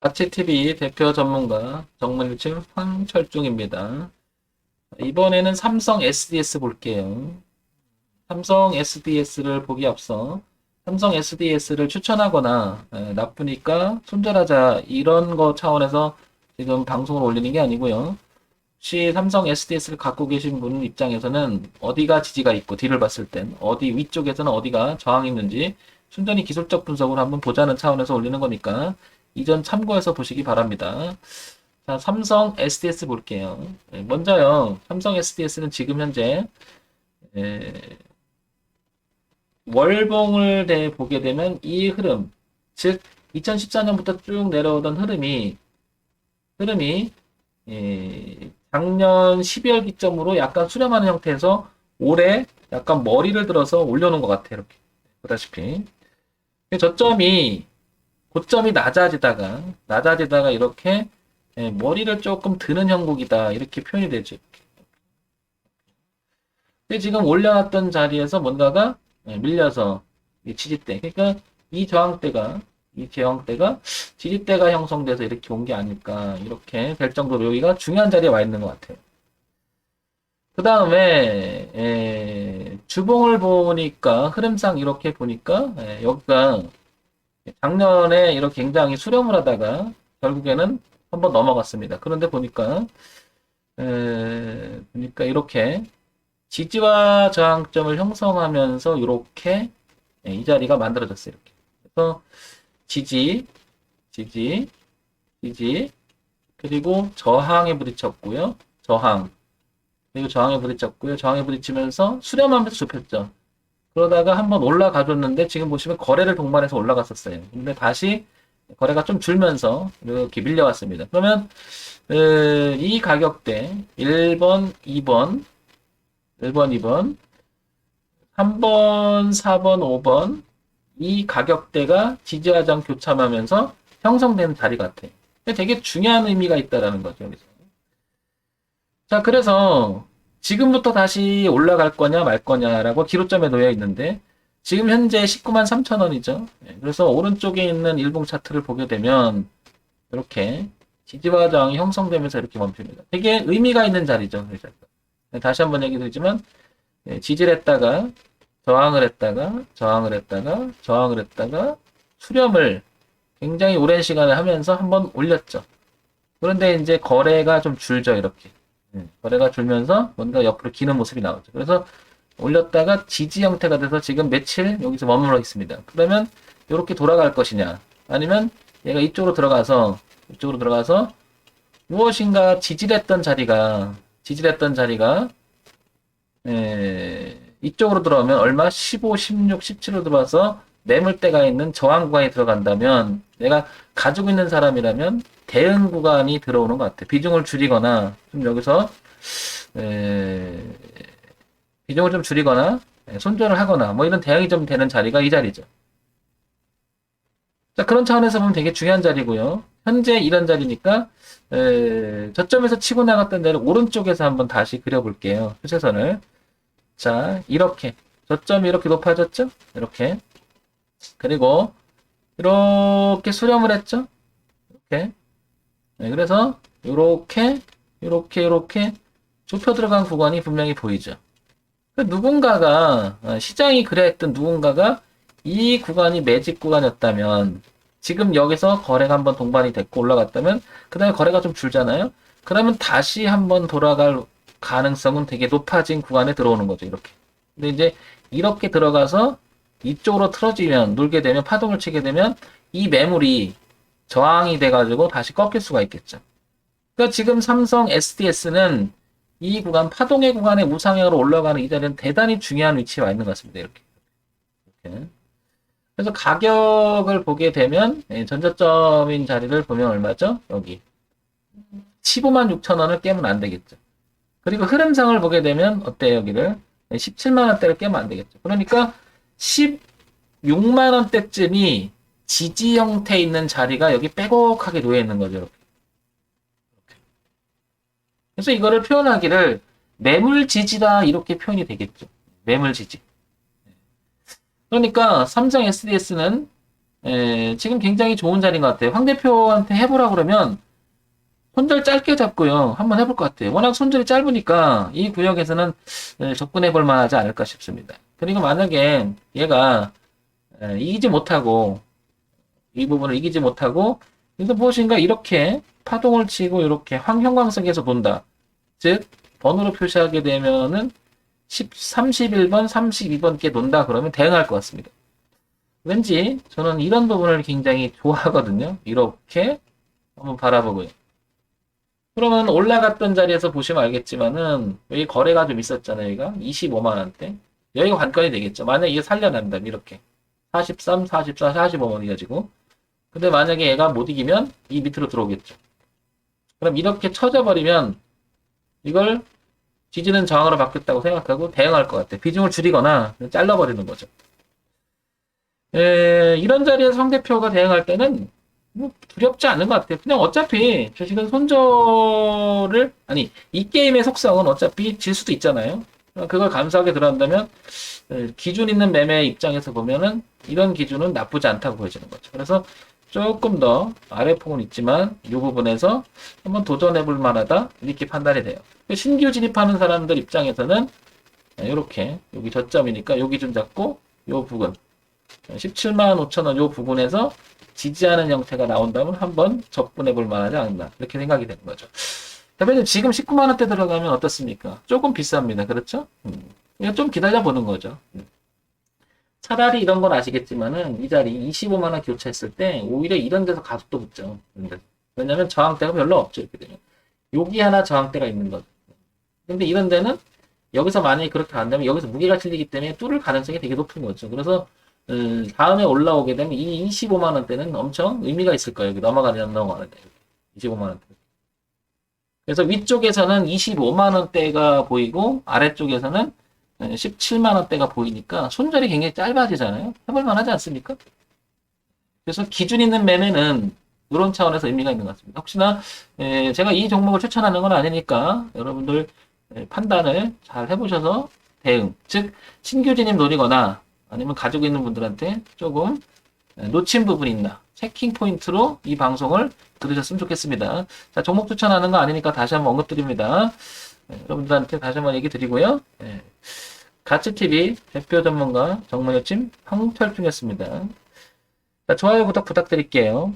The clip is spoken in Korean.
가치TV 대표 전문가 정문일침 황철중입니다. 이번에는 삼성 SDS 볼게요. 삼성 SDS를 보기 앞서 삼성 SDS를 추천하거나 에, 나쁘니까 손절하자 이런 거 차원에서 지금 방송을 올리는 게 아니고요. 혹시 삼성 SDS를 갖고 계신 분 입장에서는 어디가 지지가 있고 뒤를 봤을 땐 어디 위쪽에서는 어디가 저항이 있는지 순전히 기술적 분석을 한번 보자는 차원에서 올리는 거니까 이전 참고해서 보시기 바랍니다. 자, 삼성 SDS 볼게요. 예, 먼저요, 삼성 SDS는 지금 현재 에, 월봉을 대 보게 되면 이 흐름, 즉 2014년부터 쭉 내려오던 흐름이 흐름이 예, 작년 12월 기점으로 약간 수렴하는 형태에서 올해 약간 머리를 들어서 올려놓은 것 같아요. 이렇게 보다시피 저점이 고점이 낮아지다가 낮아지다가 이렇게 예, 머리를 조금 드는 형국이다 이렇게 표현이 되죠. 근데 지금 올려놨던 자리에서 뭔가가 예, 밀려서 이 지지대 그러니까 이 저항대가 이 저항대가 지지대가 형성돼서 이렇게 온 게 아닐까 이렇게 될 정도로 여기가 중요한 자리에 와 있는 것 같아요. 그 다음에 주봉을 보니까 흐름상 이렇게 보니까 예, 여기가 작년에 이렇게 굉장히 수렴을 하다가 결국에는 한번 넘어갔습니다. 그런데 보니까 에, 보니까 이렇게 지지와 저항점을 형성하면서 이렇게 예, 이 자리가 만들어졌어요. 이렇게. 그래서 지지, 지지, 지지, 그리고 저항에 부딪혔고요. 저항, 그리고 저항에 부딪혔고요. 저항에 부딪히면서 수렴하면서 좁혔죠. 그러다가 한번 올라가줬는데 지금 보시면 거래를 동반해서 올라갔었어요. 근데 다시 거래가 좀 줄면서 이렇게 밀려왔습니다. 그러면 에, 이 가격대 1번, 2번, 1번, 2번, 3번, 4번, 5번 이 가격대가 지지하장 교참하면서 형성되는 자리 같아요. 되게 중요한 의미가 있다라는 거죠. 자, 그래서 지금부터 다시 올라갈 거냐 말 거냐라고 기로점에 놓여 있는데 지금 현재 19만 3천 원이죠. 네, 그래서 오른쪽에 있는 일봉 차트를 보게 되면 이렇게 지지와 저항이 형성되면서 이렇게 멈춥니다. 되게 의미가 있는 자리죠. 네, 다시 한번 얘기 드리지만 네, 지지를 했다가 저항을 했다가 저항을 했다가 저항을 했다가 수렴을 굉장히 오랜 시간을 하면서 한번 올렸죠. 그런데 이제 거래가 좀 줄죠. 이렇게. 네, 거래가 줄면서 뭔가 옆으로 기는 모습이 나오죠. 그래서 올렸다가 지지 형태가 돼서 지금 며칠 여기서 머물러 있습니다. 그러면 이렇게 돌아갈 것이냐 아니면 얘가 이쪽으로 들어가서 이쪽으로 들어가서 무엇인가 지지했던 자리가 지지했던 자리가 에, 이쪽으로 들어오면 얼마 15, 16, 17로 들어와서 매물대가 있는 저항 구간에 들어간다면 내가 가지고 있는 사람이라면 대응 구간이 들어오는 것 같아. 비중을 줄이거나 좀 여기서 에, 비중을 좀 줄이거나 에, 손절을 하거나 뭐 이런 대응이 좀 되는 자리가 이 자리죠. 자 그런 차원에서 보면 되게 중요한 자리고요. 현재 이런 자리니까 에, 저점에서 치고 나갔던 데를 오른쪽에서 한번 다시 그려볼게요. 표세선을. 자 이렇게 저점이 이렇게 높아졌죠? 이렇게 그리고 이렇게 수렴을 했죠? 이렇게 네, 그래서 이렇게 이렇게 이렇게 좁혀 들어간 구간이 분명히 보이죠. 그 누군가가 어, 시장이 그래 했던 누군가가 이 구간이 매집 구간이었다면 지금 여기서 거래가 한번 동반이 됐고 올라갔다면 그 다음에 거래가 좀 줄잖아요. 그러면 다시 한번 돌아갈 가능성은 되게 높아진 구간에 들어오는 거죠. 이렇게. 근데 이제 이렇게 들어가서 이쪽으로 틀어지면 놀게 되면 파동을 치게 되면 이 매물이 저항이 돼가지고 다시 꺾일 수가 있겠죠. 그러니까 지금 삼성 SDS는 이 구간 파동의 구간에 우상향으로 올라가는 이 자리는 대단히 중요한 위치에 와 있는 것 같습니다. 이렇게. 이렇게. 그래서 가격을 보게 되면 예, 전저점인 자리를 보면 얼마죠? 여기 15만 6천 원을 깨면 안 되겠죠. 그리고 흐름상을 보게 되면 어때요 여기를 17만 원대를 깨면 안 되겠죠. 그러니까 16만 원대쯤이 지지 형태 있는 자리가 여기 빼곡하게 놓여 있는 거죠. 그래서 이거를 표현하기를 매물 지지다 이렇게 표현이 되겠죠. 매물 지지. 그러니까 삼성 SDS는 에, 지금 굉장히 좋은 자리인 것 같아요. 황 대표한테 해보라 그러면 손절 짧게 잡고요. 한번 해볼 것 같아요. 워낙 손절이 짧으니까 이 구역에서는 에, 접근해 볼 만하지 않을까 싶습니다. 그리고 만약에 얘가 에, 이기지 못하고 이 부분을 이기지 못하고 무엇인가 이렇게 파동을 치고 이렇게 황형광색에서 본다. 즉 번호로 표시하게 되면은 10, 31번, 32번께 논다 그러면 대응할 것 같습니다. 왠지 저는 이런 부분을 굉장히 좋아하거든요. 이렇게 한번 바라보고요. 그러면 올라갔던 자리에서 보시면 알겠지만은 여기 거래가 좀 있었잖아요. 여기가 25만 원대. 여기가 관건이 되겠죠. 만약 이게 살려난다면 이렇게 43, 44, 45만 이어지고 근데 만약에 얘가 못 이기면 이 밑으로 들어오겠죠. 그럼 이렇게 쳐져 버리면 이걸 지지는 저항으로 바뀌었다고 생각하고 대응할 것 같아요. 비중을 줄이거나 잘라버리는 거죠. 에, 이런 자리에서 상대표가 대응할 때는 뭐 두렵지 않은 것 같아요. 그냥 어차피 주식은 손절을 아니 이 게임의 속성은 어차피 질 수도 있잖아요. 그걸 감수하게 들어간다면 에, 기준 있는 매매 입장에서 보면은 이런 기준은 나쁘지 않다고 보여지는 거죠. 그래서 조금 더 아래 폭은 있지만 이 부분에서 한번 도전해 볼 만하다 이렇게 판단이 돼요. 신규 진입하는 사람들 입장에서는 이렇게 여기 저점이니까 여기 좀 잡고 요 부분 17만 5천 원요 부분에서 지지하는 형태가 나온다면 한번 접근해 볼 만하지 않나 이렇게 생각이 되는 거죠. 대표님 지금 19만 원대 들어가면 어떻습니까? 조금 비쌉니다. 그렇죠? 음. 이거 좀 기다려 보는 거죠. 음. 차라리 이런 건 아시겠지만은 이 자리 25만 원 교체했을 때 오히려 이런 데서 가속도 붙죠. 근데 왜냐면 저항대가 별로 없죠. 이렇게 되면 여기 하나 저항대가 있는 거죠. 근데 이런 데는 여기서 만약에 그렇게 안 되면 여기서 무게가 실리기 때문에 뚫을 가능성이 되게 높은 거죠. 그래서 음, 다음에 올라오게 되면 이 25만 원대는 엄청 의미가 있을 거예요. 안 넘어가는데 25만 원대. 그래서 위쪽에서는 25만 원대가 보이고 아래쪽에서는 17만 원대가 보이니까 손절이 굉장히 짧아지잖아요. 해볼 만 하지 않습니까? 그래서 기준 있는 매매는 이런 차원에서 의미가 있는 것 같습니다. 혹시나 에, 제가 이 종목을 추천하는 건 아니니까 여러분들 에, 판단을 잘 해보셔서 대응, 즉 신규 진입 노리거나 아니면 가지고 있는 분들한테 조금 에, 놓친 부분이 있나 체킹 포인트로 이 방송을 들으셨으면 좋겠습니다. 자 종목 추천하는 거 아니니까 다시 한번 언급드립니다. 에, 여러분들한테 다시 한번 얘기 드리고요. 에, 가츠TV 대표 전문가 정모여침 황철중이었습니다. 자, 좋아요 구독 부탁드릴게요.